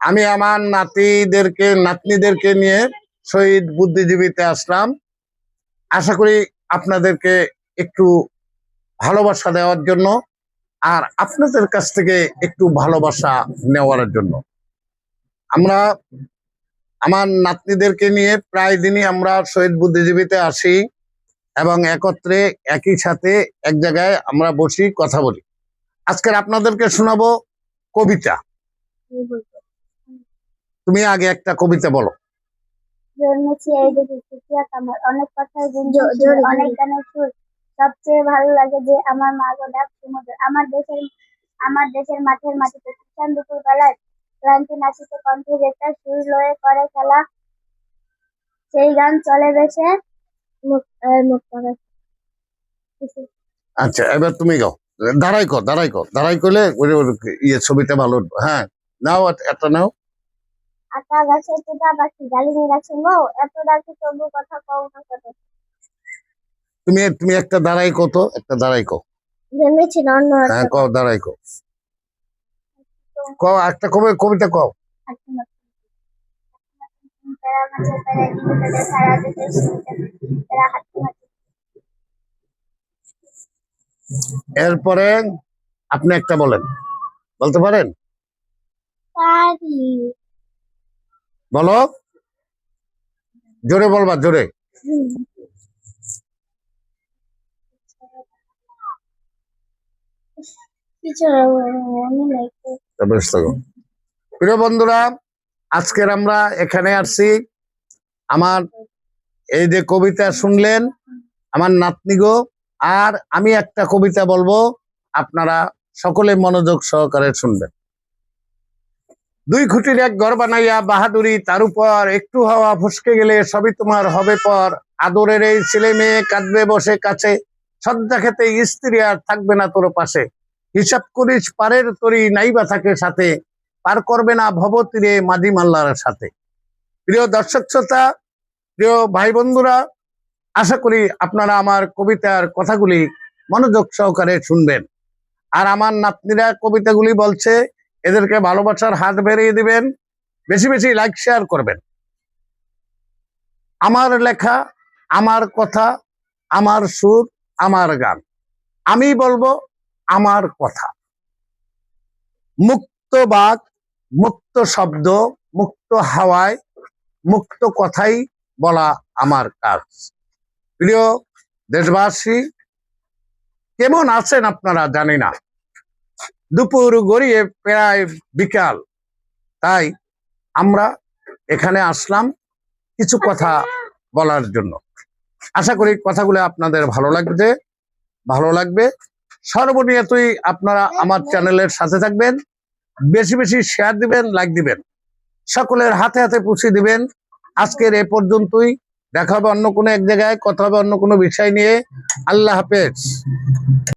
আমি আমার নাতিদেরকে, নাতনিদেরকে নিয়ে শহীদ বুদ্ধিজীবীতে আসলাম। আশা করি আপনাদেরকে একটু ভালোবাসা দেওয়ার জন্য আর আপনাদের কাছ থেকে একটু ভালোবাসা নেওয়ার জন্য। আমরা আমার নাতনিদেরকে নিয়ে প্রায় দিনই আমরা শহীদ বুদ্ধিজীবীতে আসি এবং একত্রে একই সাথে এক জায়গায় আমরা বসি, কথা বলি। আজকের আপনাদেরকে শোনাবো কবিতা। তুমি আগে একটা কবিতা বলো। জন্মেছি এই দেশে সুখিয়া কামার অনেক কথাই গুঞ্জন অনেক গানের সুর। সবচেয়ে ভালো লাগে যে আমার মা গো ডাক সমুদ্র আমার দেশের আমার দেশের মাঠের মাটিতে কিষান দুপুর বেলায় ক্লান্তি নাচিতে কণ্ঠে যেটা সুর লয়ে করে খেলা সেই গান চলে বেশে আচ্ছা এবার তুমি গাও। দাঁড়াই কর দাঁড়াই কর দাঁড়াই করলে ইয়ে ছবিটা ভালো উঠবে। হ্যাঁ নাও একটা নাও। আকা গাছে টুটা পাখি ডালিমি গাছে? মৌ এত ডাকি তবু কথা কও না কত তুমি তুমি একটা দাঁড়াই কত একটা দাঁড়াই কো জন্মেছি অন্য হ্যাঁ কও দাঁড়াই কো কও একটা কবে কবিতা কও। এরপরে আপনি একটা বলেন। বলতে পারেন? বলো। জোরে বলবা, জোরে। প্রিয় বন্ধুরা, আজকের আমরা এখানে আসছি। আমার এই যে কবিতা শুনলেন, আমার নাতনি গো, আর আমি একটা কবিতা বলব, আপনারা সকলে মনোযোগ সহকারে শুনবেন। দুই খুঁটির এক ঘর বানাইয়া বাহাদুরি, তার উপর একটু হাওয়া ফসকে গেলে সবই তোমার হবে পর। আদরের এই ছেলে মেয়ে কাঁদবে বসে কাছে। সজ্জা খেতে স্ত্রী আর থাকবে না তোর পাশে। হিসাব করিস, পারের তরি নাইবা থাকে সাথে। পার করবে না ভবতীরে মাদি মাল্লার সাথে। প্রিয় দর্শক শ্রোতা, প্রিয় ভাই বন্ধুরা, আশা করি আপনারা আমার কবিতার কথাগুলি মনোযোগ সহকারে শুনবেন। আর আমার নাতনিরা কবিতাগুলি বলছে এদেরকে ভালোবাসার হাত বেরিয়ে দিবেন, বেশি বেশি লাইক শেয়ার করবেন। আমার লেখা, আমার কথা, আমার সুর, আমার গান। আমি বলব, আমার কথা। মুক্ত বাক, মুক্ত শব্দ, মুক্ত হাওয়ায়, মুক্ত কথাই বলা আমার কাজ। প্রিয় দেশবাসী, কেমন আছেন আপনারা জানি না। দুপুর গড়িয়ে প্রায় বিকাল। তাই আমরা এখানে আসলাম কিছু কথা বলার জন্য। আশা করি কথাগুলো আপনাদের ভালো লাগবে ভালো লাগবে। সর্বনিয়তই আপনারা আমার চ্যানেলের সাথে থাকবেন, বেশি বেশি শেয়ার দিবেন লাইক দিবেন, সকলের হাতে হাতে পুষি দিবেন। আজকের এ পর্যন্তই। দেখা হবে অন্য কোনো এক জায়গায়, কথা হবে অন্য কোনো বিষয় নিয়ে। আল্লাহ হাফেজ।